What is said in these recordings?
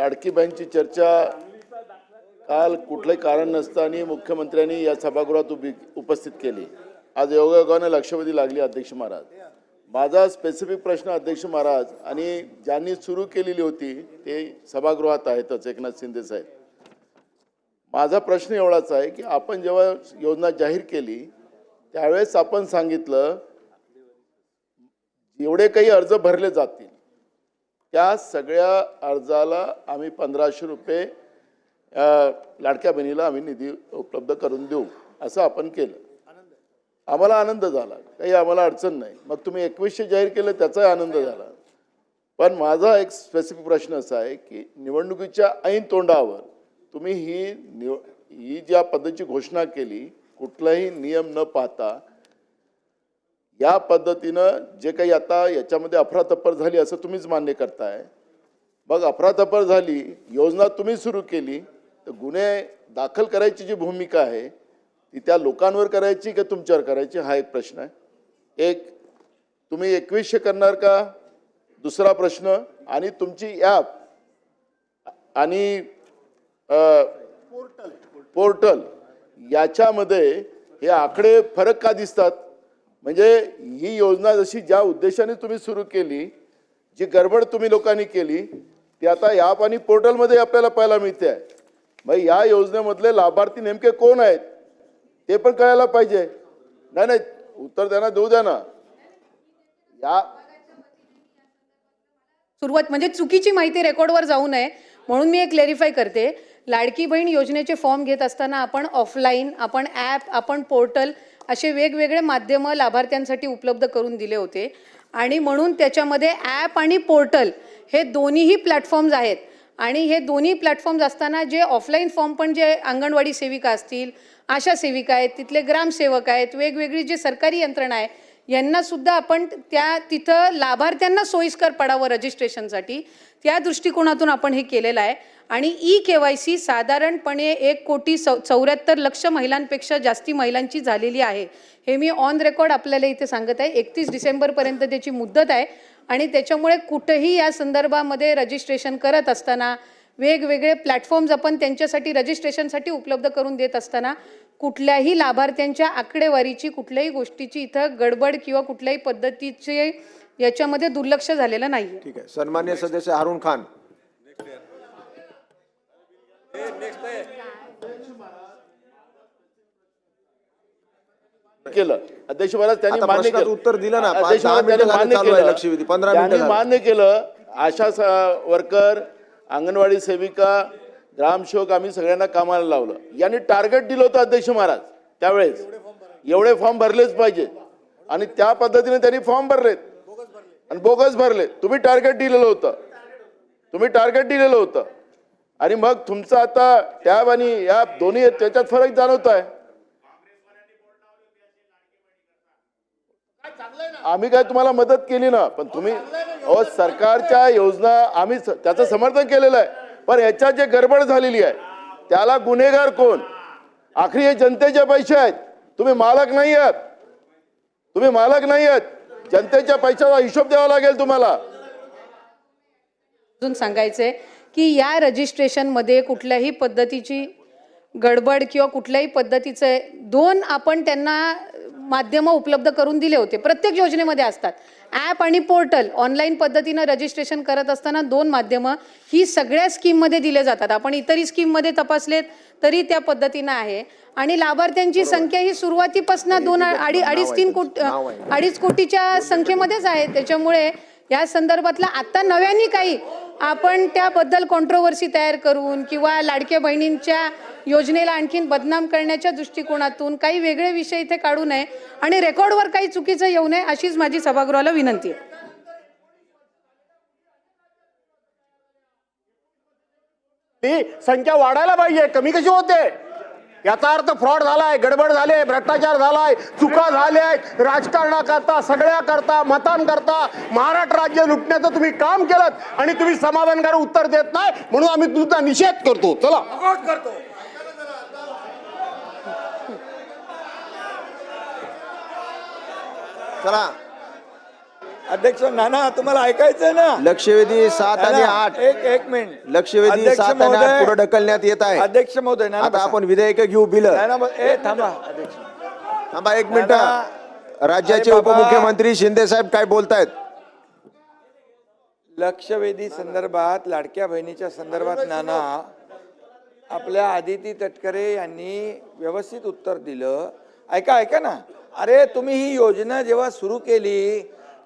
लाडकी चर्चा काल कुठलंही कारण नसताना मुख्यमंत्र्यांनी या सभागृहात उभी उपस्थित केली. आज योगायोगानं लक्षवेधी लागली अध्यक्ष महाराज. माझा स्पेसिफिक प्रश्न अध्यक्ष महाराज आणि ज्यांनी सुरू केलेली होती ते सभागृहात आहेतच एकनाथ शिंदे साहेब. माझा प्रश्न एवढाच आहे की आपण जेव्हा योजना जाहीर केली त्यावेळेस आपण सांगितलं एवढे काही अर्ज भरले जातील त्या सगळ्या अर्जाला आम्ही पंधराशे रुपये लाडक्या बहिणीला आम्ही निधी उपलब्ध करून देऊ असं आपण केलं. आम्हाला आनंद झाला. काही आम्हाला अडचण नाही. मग तुम्ही एकवीसशे जाहीर केलं त्याचाही आनंद झाला. पण माझा एक स्पेसिफिक प्रश्न असा आहे की निवडणुकीच्या ऐन तोंडावर तुम्ही ही निव ही ज्या पद्धतीची घोषणा केली कुठलाही नियम न पाहता या पद्धतीनं जे काही आता याच्यामध्ये अफरातफर झाली असं तुम्हीच मान्य करताय. मग अफरातफर झाली योजना तुम्ही सुरू केली तर गुन्हे दाखल करायची जी भूमिका आहे ती त्या लोकांवर करायची का तुमच्यावर करायची हा एक प्रश्न आहे. एक तुम्ही एकवीसशे करणार का? दुसरा प्रश्न आणि तुमची ॲप आणि पोर्टल याच्यामध्ये हे आकडे फरक का दिसतात? म्हणजे ही योजना जशी ज्या उद्देशाने तुम्ही सुरू केली जी गडबड तुम्ही लोकांनी केली ती आता ॲप आणि पोर्टलमध्ये आपल्याला पाहायला मिळते आहे. मग या योजनेमधले लाभार्थी नेमके कोण आहेत ते पण कळायला पाहिजे. नाही नाही उत्तर द्या ना देऊ द्या ना. या सुरुवात म्हणजे चुकीची माहिती रेकॉर्डवर जाऊ नये म्हणून मी एक क्लेरिफाय करते. लाडकी बहीण योजनेचे फॉर्म घेत असताना आपण ऑफलाईन आपण ॲप आपण पोर्टल असे वेगवेगळे माध्यमं लाभार्थ्यांसाठी उपलब्ध करून दिले होते. आणि म्हणून त्याच्यामध्ये ॲप आणि पोर्टल हे दोन्हीही प्लॅटफॉर्म्स आहेत. आणि हे दोन्ही प्लॅटफॉर्म्स असताना जे ऑफलाईन फॉर्म पण जे अंगणवाडी सेविका असतील आशा सेविका आहेत तिथले ग्रामसेवक आहेत वेगवेगळी जे सरकारी यंत्रणा आहे यांनासुद्धा आपण त्या तिथं लाभार्थ्यांना सोयीस्कर पडावं रजिस्ट्रेशनसाठी. त्या दृष्टिकोनातून आपण हे केलेलं आहे. आणि ई के वाय सी साधारणपणे एक कोटी चौ चौऱ्याहत्तर लक्ष महिलांपेक्षा जास्ती महिलांची झालेली आहे. हे मी ऑन रेकॉर्ड आपल्याला इथे सांगत आहे. एकतीस डिसेंबरपर्यंत त्याची मुदत आहे. आणि त्याच्यामुळे कुठंही या संदर्भामध्ये रजिस्ट्रेशन करत असताना वेगवेगळे प्लॅटफॉर्म्स आपण त्यांच्यासाठी रजिस्ट्रेशनसाठी उपलब्ध करून देत असताना कुठल्याही लाभार्थ्यांच्या आकडेवारीची कुठल्याही गोष्टीची इथं गडबड किंवा कुठल्याही पद्धतीचे याच्यामध्ये दुर्लक्ष झालेलं नाही ठीक आहे सन्मान्य सदस्य हारून खान केलं अध्यक्ष महाराज त्यांनी मान्य केलं उत्तर दिलं ना. अध्यक्ष महाराज त्यांनी मान्य केलं. लक्षवेधी. पंधरा. मान्य केलं आशा वर्कर अंगणवाडी सेविका ग्रामसेवक आम्ही सगळ्यांना कामाला लावलं. यांनी टार्गेट दिलं होतं अध्यक्ष महाराज त्यावेळेस. एवढे फॉर्म भरलेच पाहिजे. आणि त्या पद्धतीने त्यांनी फॉर्म भरलेत. आणि बोगस भरले तुम्ही टार्गेट दिलेलं होतं. तुम्ही टार्गेट दिलेलं होतं. आणि मग तुमचं आता टॅब आणि या दोन्ही आहेत, त्याच्यात फरक जाणवत आहे. आम्ही काय तुम्हाला मदत केली ना पण तुम्ही अहो सरकारच्या योजना आम्ही त्याचं समर्थन केलेलं आहे. पण याच्यात जे गडबड झालेली आहे त्याला गुन्हेगार कोण? आखरी हे जनतेचे पैसे आहेत. तुम्ही मालक नाही आहात. तुम्ही मालक नाही आहात. जनतेच्या पैशाचा हिशोब द्यावा लागेल तुम्हाला. अजून सांगायचंय की या रजिस्ट्रेशनमध्ये कुठल्याही पद्धतीची गडबड किंवा कुठल्याही पद्धतीचे दोन आपण त्यांना माध्यमं उपलब्ध करून दिले होते. प्रत्येक योजनेमध्ये असतात. ॲप आणि पोर्टल ऑनलाईन पद्धतीनं रजिस्ट्रेशन करत असताना दोन माध्यमं ही सगळ्या स्कीममध्ये दिले जातात. आपण इतरही स्कीममध्ये तपासलेत तरी त्या पद्धतीनं आहे. आणि लाभार्थ्यांची संख्या ही सुरुवातीपासून दोन अडी अडीच तीन कोट. अडीच कोटीच्या संख्येमध्येच आहे. त्याच्यामुळे या संदर्भातला आता नव्याने काही आपण त्याबद्दल कॉन्ट्रोवर्सी तयार करून किंवा लाडक्या बहिणींच्या योजनेला आणखीन बदनाम करण्याच्या दृष्टिकोनातून काही वेगळे विषय इथे काढू नये आणि रेकॉर्डवर काही चुकीचं येऊ नये अशीच माझी सभागृहाला विनंती आहे. ती संख्या वाढायला पाहिजे. कमी कशी होते? याचा अर्थ फ्रॉड झालाय गडबड झाले भ्रष्टाचार झालाय चुका झाल्या आहेत राजकारणाकरता सगळ्या करता मतांकरता महाराष्ट्र राज्य लुटण्याचं तुम्ही काम केलं आणि तुम्ही समाधानकारक उत्तर देत नाही म्हणून आम्ही तुमचा निषेध करतो. चला. चला. अध्यक्ष नाना तुम्हाला ऐकायचंय ना? लक्षवेधी सात आणि नाना, आठ. एक एक मिनिट. लक्षवेधी अध्यक्ष सात आणि आठ महोदय, पुढे ढकलण्यात येत आहे. अध्यक्ष महोदय नाना आता बसा. आपण विधेयक घेऊ बिल. नाना ब- ए थांबा अध्यक्ष. थांबा एक मिनिट. नाना, राज्याचे अरे बाबा. उपमुख्यमंत्री शिंदे साहेब काय बोलतायत? लक्षवेधी संदर्भात लाडक्या बहिणीच्या संदर्भात नाना आपल्या आदिती तटकरे यांनी व्यवस्थित उत्तर दिलं. ऐका ऐका ना. अरे तुम्ही ही योजना जेव्हा सुरू केली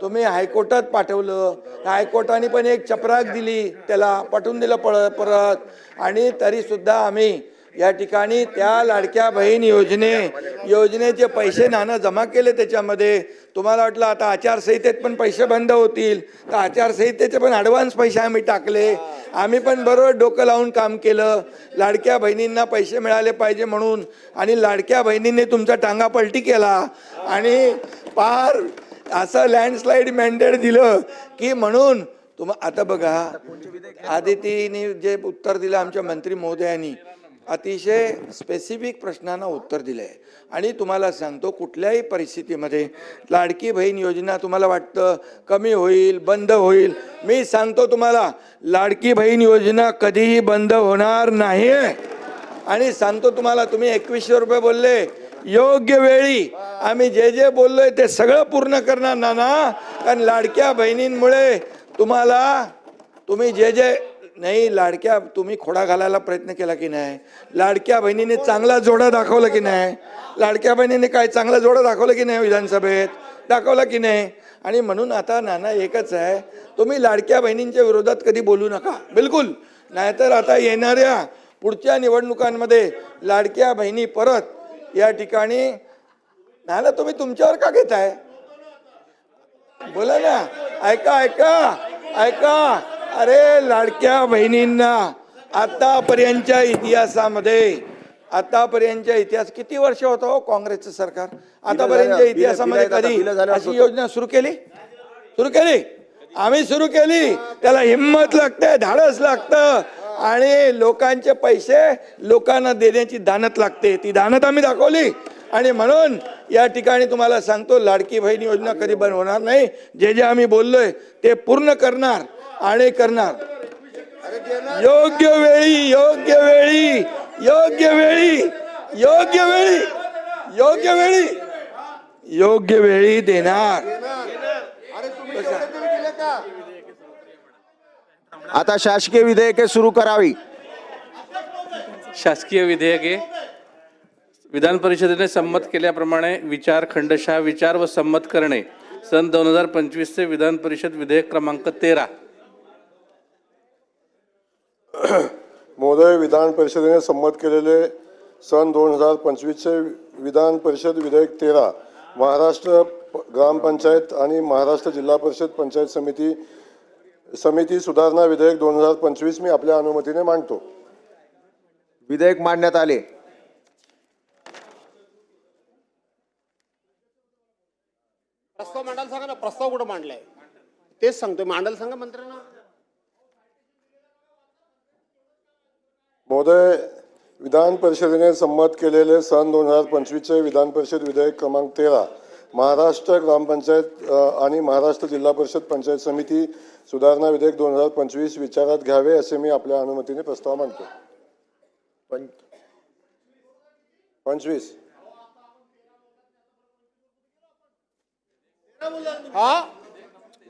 तुम्ही हायकोर्टात पाठवलं. हायकोर्टाने पण एक चपराक दिली. त्याला पाठवून दिलं पळ परत. आणि तरी सुद्धा आम्ही या ठिकाणी त्या लाडक्या बहीण योजने योजनेचे पैसे नाणं जमा केले त्याच्यामध्ये. तुम्हाला वाटलं आता आचारसंहितेत पण पैसे बंद होतील. तर आचारसंहितेचे पण ॲडव्हान्स पैसे आम्ही टाकले. आम्ही पण बरोबर डोकं लावून काम केलं. लाडक्या बहिणींना पैसे मिळाले पाहिजे म्हणून. आणि लाडक्या बहिणींनी तुमचा टांगा पलटी केला. आणि पार असं लँडस्लाईड मॅन्डेट दिलं की म्हणून तुम आता बघा आदितीने जे उत्तर दिलं आमच्या मंत्री महोदयांनी अतिशय स्पेसिफिक प्रश्नांना उत्तर दिलं आहे आणि तुम्हाला सांगतो कुठल्याही परिस्थितीमध्ये लाडकी बहीण योजना तुम्हाला वाटतं कमी होईल बंद होईल. मी सांगतो तुम्हाला लाडकी बहीण योजना कधीही बंद होणार नाही आहे आणि सांगतो तुम्हाला तुम्ही एकवीसशे रुपये बोलले योग्य वेळी. आम्ही जे जे बोललोय ते सगळं पूर्ण करणार नाना. कारण लाडक्या बहिणींमुळे तुम्हाला तुम्ही जे जे नाही लाडक्या तुम्ही खोडा घालायला प्रयत्न केला की नाही? लाडक्या बहिणीने चांगला जोडा दाखवला की नाही? लाडक्या बहिणीने काय चांगला जोडा दाखवला की नाही विधानसभेत? दाखवला की नाही? आणि म्हणून आता नाना एकच आहे तुम्ही लाडक्या बहिणींच्या विरोधात कधी बोलू नका. बिलकुल. नाहीतर आता येणाऱ्या पुढच्या निवडणुकांमध्ये लाडक्या बहिणी परत या ठिकाणी. नाही ना तुम्ही तुमच्यावर का घेताय? बोला ना. ऐका ऐका ऐका. अरे लाडक्या बहिणींना आतापर्यंतच्या इतिहासामध्ये आतापर्यंतच्या इतिहास किती वर्ष होतं हो काँग्रेसचं सरकार? आतापर्यंतच्या इतिहासामध्ये कधी? अशी योजना सुरू केली? सुरू केली? आम्ही सुरू केली. त्याला हिंमत लागते धाडस लागतं. आणि लोकांचे पैसे लोकांना देण्याची दानत लागते. ती दानत आम्ही दाखवली. आणि म्हणून या ठिकाणी तुम्हाला सांगतो लाडकी बहीण योजना कधी बंद होणार नाही. जे जे आम्ही बोललोय ते पूर्ण करणार आणि करणार. योग्य वेळी योग्य वेळी योग्य वेळी योग्य वेळी योग्य वेळी योग्य वेळी देणार. आता शासकीय विधेयके सुरू करावी. शासकीय विधेयके. विधान परिषदेने संमत केल्याप्रमाणे विचार खंडशः विचार व संमत करणे सन दोन हजार पंचवीसचे विधान परिषद विधेयक क्रमांक तेरा. महोदय विधान परिषदेने संमत केलेले सन दोन हजार पंचवीसचे विधान परिषद विधेयक तेरा. महाराष्ट्र ग्रामपंचायत आणि महाराष्ट्र जिल्हा परिषद पंचायत समिती समिती सुधारणा विधेयक दोन हजार पंचवीस मी आपल्या अनुमतीने मांडतो. विधेयक मांडण्यात आले. प्रस्ताव मांडायला सांगा ना प्रस्ताव कुठं मांडलाय? तेच सांगतोय. मांडायला सांगा मंत्र्यांना महोदय विधान परिषदेने संमत केलेले सन दोन हजार पंचवीसचे विधान परिषद विधेयक क्रमांक तेरा. महाराष्ट्र ग्रामपंचायत आणि महाराष्ट्र जिल्हा परिषद पंचायत समिती सुधारणा विधेयक दोन हजार पंचवीस विचारात घ्यावे असे मी आपल्या अनुमतीने प्रस्ताव मांडतो पंचवीस. हा?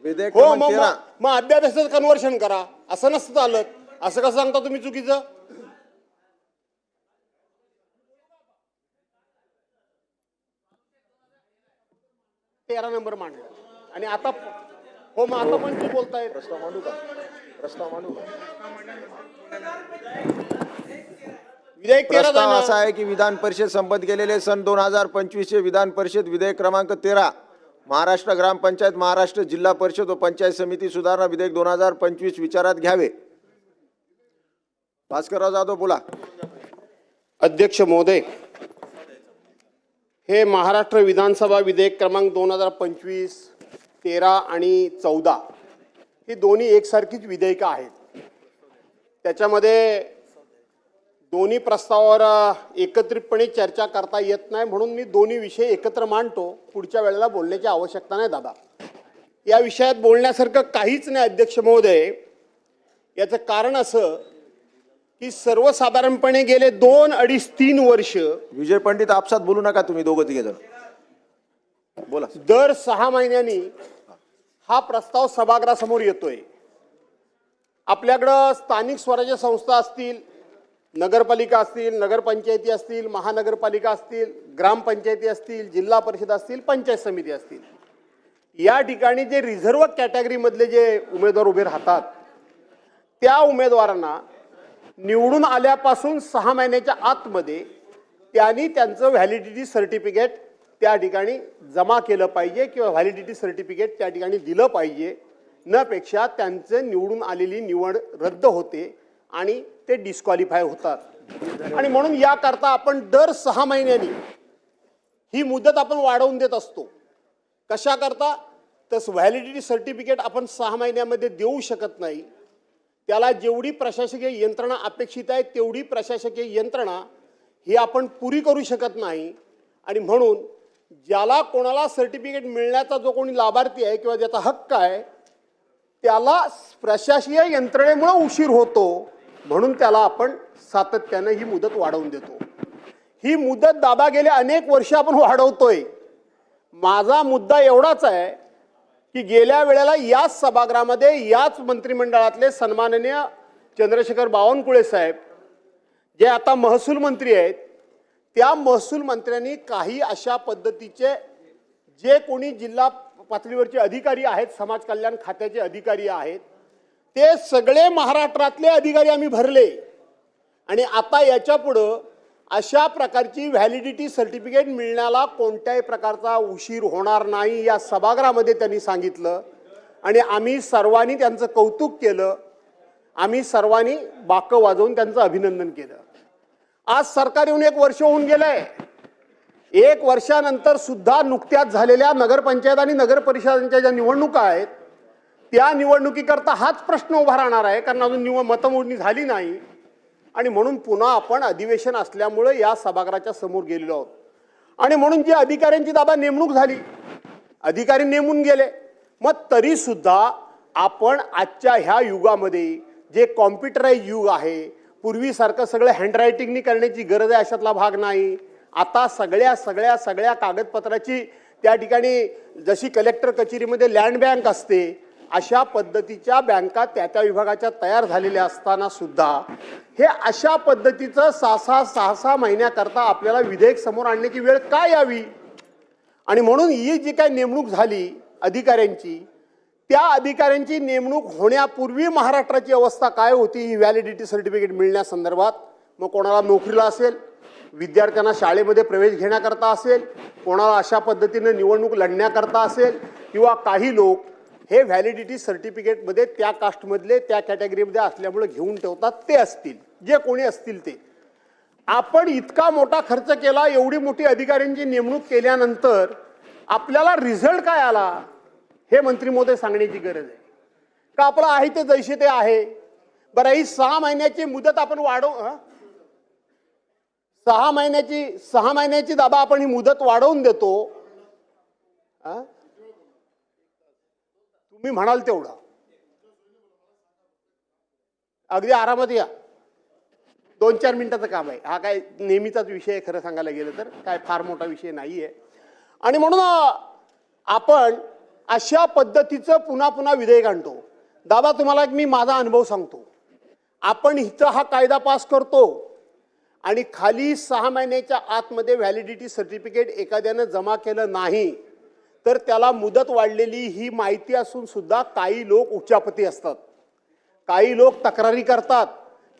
विधेयक हो मग मग- अध्यादेशाचं कन्व्हर्शन करा. असं नसतं चालत. असं कसं सांगता तुम्ही चुकीचं? तेरा नंबर मांडला. आणि आता हो मग आता पण तुम्ही बोलताय. प्रस्ताव मांडू का? प्रस्ताव मांडू का? विधेयक प्रस्ताव. असा आहे की विधान परिषद संमत केलेले सन दोन हजार पंचवीसचे विधान परिषद विधेयक क्रमांक तेरा. महाराष्ट्र ग्रामपंचायत महाराष्ट्र जिल्हा परिषद व पंचायत समिती सुधारणा विधेयक दोन हजार पंचवीस विचारात घ्यावे. भास्करराव जाधव बोला. अध्यक्ष महोदय हे महाराष्ट्र विधानसभा विधेयक क्रमांक दोन हजार पंचवीस तेरा आणि चौदा ही दोन्ही एकसारखीच विधेयकं आहेत. त्याच्यामध्ये दोन्ही प्रस्तावावर एकत्रितपणे चर्चा करता येत नाही म्हणून मी दोन्ही विषय एकत्र मांडतो. पुढच्या वेळेला बोलण्याची आवश्यकता नाही दादा. या विषयात बोलण्यासारखं काहीच नाही अध्यक्ष महोदय. याचं कारण असं की सर्वसाधारणपणे गेले दोन अडीच तीन वर्ष विजय पंडित आपसात बोलू नका तुम्ही दोघं तिघे जण. बोला. दर सहा महिन्यांनी हा प्रस्ताव सभागृहासमोर येतोय. आपल्याकडं स्थानिक स्वराज्य संस्था असतील नगरपालिका असतील नगरपंचायती असतील महानगरपालिका असतील ग्रामपंचायती असतील जिल्हा परिषद असतील पंचायत समिती असतील. या ठिकाणी जे रिझर्व कॅटेगरीमधले जे उमेदवार उभे राहतात त्या उमेदवारांना निवडून आल्यापासून सहा महिन्याच्या आतमध्ये त्यांनी त्यांचं व्हॅलिडिटी सर्टिफिकेट त्या ठिकाणी जमा केलं पाहिजे किंवा व्हॅलिडिटी सर्टिफिकेट त्या ठिकाणी दिलं पाहिजे. न पेक्षा त्यांचं निवडून आलेली निवड रद्द होते आणि ते डिस्क्वालिफाय होतात. आणि म्हणून याकरता आपण दर सहा महिन्यांनी ही मुदत आपण वाढवून देत असतो. कशाकरता? तसं व्हॅलिडिटी सर्टिफिकेट आपण सहा महिन्यामध्ये देऊ शकत नाही. त्याला जेवढी प्रशासकीय यंत्रणा अपेक्षित आहे तेवढी प्रशासकीय यंत्रणा ही आपण पुरी करू शकत नाही. आणि म्हणून ज्याला कोणाला सर्टिफिकेट मिळण्याचा जो कोणी लाभार्थी आहे किंवा ज्याचा हक्क आहे त्याला प्रशासकीय यंत्रणेमुळे उशीर होतो. म्हणून त्याला आपण सातत्यानं ही मुदत वाढवून देतो. ही मुदत दादा गेले अनेक वर्ष आपण वाढवतोय. माझा मुद्दा एवढाच आहे की गेल्या वेळेला याच सभागृहामध्ये याच मंत्रिमंडळातले सन्माननीय चंद्रशेखर बावनकुळे साहेब जे आता महसूल मंत्री आहेत त्या महसूल मंत्र्यांनी काही अशा पद्धतीचे जे कोणी जिल्हा पातळीवरचे अधिकारी आहेत समाज कल्याण खात्याचे अधिकारी आहेत ते सगळे महाराष्ट्रातले अधिकारी आम्ही भरले. आणि आता याच्या पुढं अशा प्रकारची व्हॅलिडिटी सर्टिफिकेट मिळण्याला कोणत्याही प्रकारचा उशीर होणार नाही या सभागृहामध्ये त्यांनी सांगितलं. आणि आम्ही सर्वांनी त्यांचं कौतुक केलं. आम्ही सर्वांनी बाकं वाजवून त्यांचं अभिनंदन केलं. आज सरकार येऊन एक वर्ष होऊन गेलंय. एक वर्षानंतर सुद्धा नुकत्याच झालेल्या नगरपंचायत आणि नगर परिषदांच्या ज्या निवडणुका आहेत त्या निवडणुकीकरता हाच प्रश्न उभा राहणार आहे. कारण अजून निवड मतमोजणी झाली नाही. आणि म्हणून पुन्हा आपण अधिवेशन असल्यामुळे या सभागृहाच्या समोर गेलेलो आहोत. आणि म्हणून जी अधिकाऱ्यांची दादा नेमणूक झाली अधिकारी नेमून गेले. मग तरीसुद्धा आपण आजच्या ह्या युगामध्ये जे कॉम्प्युटराईज युग आहे पूर्वीसारखं सगळं हँडरायटिंगनी करण्याची गरज आहे अशातला भाग नाही. आता सगळ्या सगळ्या सगळ्या कागदपत्राची त्या ठिकाणी जशी कलेक्टर कचेरीमध्ये लँड बँक असते अशा पद्धतीच्या बँका त्या त्या विभागाच्या तयार झालेल्या असताना सुद्धा हे अशा पद्धतीचं सहा सहा सहा सहा महिन्याकरता आपल्याला विधेयक समोर आणण्याची वेळ का यावी? आणि म्हणून ही जी काही नेमणूक झाली अधिकाऱ्यांची त्या अधिकाऱ्यांची नेमणूक होण्यापूर्वी महाराष्ट्राची अवस्था काय होती ही व्हॅलिडिटी सर्टिफिकेट मिळण्यासंदर्भात? मग कोणाला नोकरीला असेल? विद्यार्थ्यांना शाळेमध्ये प्रवेश घेण्याकरता असेल? कोणाला अशा पद्धतीनं निवडणूक लढण्याकरता असेल? किंवा काही लोक हे व्हॅलिडिटी सर्टिफिकेटमध्ये त्या कास्टमधले त्या कॅटेगरीमध्ये असल्यामुळे घेऊन ठेवतात ते असतील. जे कोणी असतील ते. आपण इतका मोठा खर्च केला एवढी मोठी अधिकाऱ्यांची नेमणूक केल्यानंतर आपल्याला रिझल्ट काय आला? हे मंत्री मोदय सांगण्याची गरज आहे. का आपलं आहे ते जैसे ते आहे? बरं ही सहा महिन्याची मुदत आपण वाढव सहा महिन्याची सहा महिन्याची दादा आपण ही मुदत वाढवून देतो. हा? तुम्ही म्हणाल तेवढं. अगदी आरामात या. दोन चार मिनिटाचं काम आहे. हा काय नेहमीचाच विषय आहे खरं सांगायला गेलं तर. काय फार मोठा विषय नाही आहे आणि म्हणून आपण अशा पद्धतीचं पुन्हा पुन्हा विधेयक आणतो. दादा तुम्हाला एक मी माझा अनुभव सांगतो. आपण इथं हा कायदा पास करतो आणि खाली सहा महिन्याच्या आतमध्ये व्हॅलिडिटी सर्टिफिकेट एखाद्यानं जमा केलं नाही तर त्याला मुदत वाढलेली ही माहिती असून सुद्धा काही लोक उच्चापती असतात. काही लोक तक्रारी करतात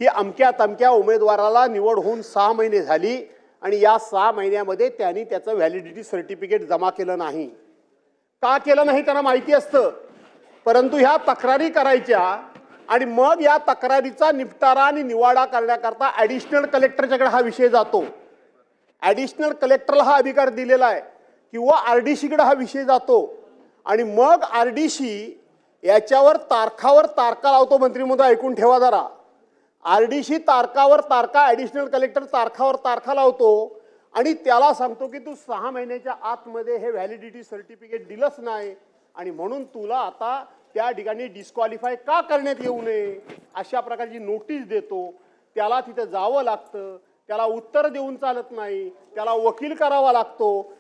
की अमक्या तमक्या उमेदवाराला निवड होऊन सहा महिने झाली आणि या सहा महिन्यामध्ये त्यांनी त्याचं व्हॅलिडिटी सर्टिफिकेट जमा केलं नाही. का केलं नाही त्यांना माहिती असतं. परंतु ह्या तक्रारी करायच्या आणि मग या तक्रारीचा निपटारा आणि निवाडा करण्याकरता ॲडिशनल कलेक्टरच्याकडे हा विषय जातो. ॲडिशनल कलेक्टरला हा अधिकार दिलेला आहे. किंवा आर डी सीकडे हा विषय जातो. आणि मग आर डी सी याच्यावर तारखावर तारखा लावतो मंत्री ऐकून ठेवा जरा. आर डी सी तारखावर तारखा ॲडिशनल कलेक्टर तारखावर तारखा लावतो. आणि त्याला सांगतो की तू सहा महिन्याच्या आतमध्ये हे व्हॅलिडिटी सर्टिफिकेट दिलंच नाही. आणि म्हणून तुला आता त्या ठिकाणी डिस्क्वालिफाय का करण्यात येऊ नये अशा प्रकारची नोटीस देतो. त्याला तिथं जावं लागतं. त्याला उत्तर देऊन चालत नाही. त्याला वकील करावा लागतो.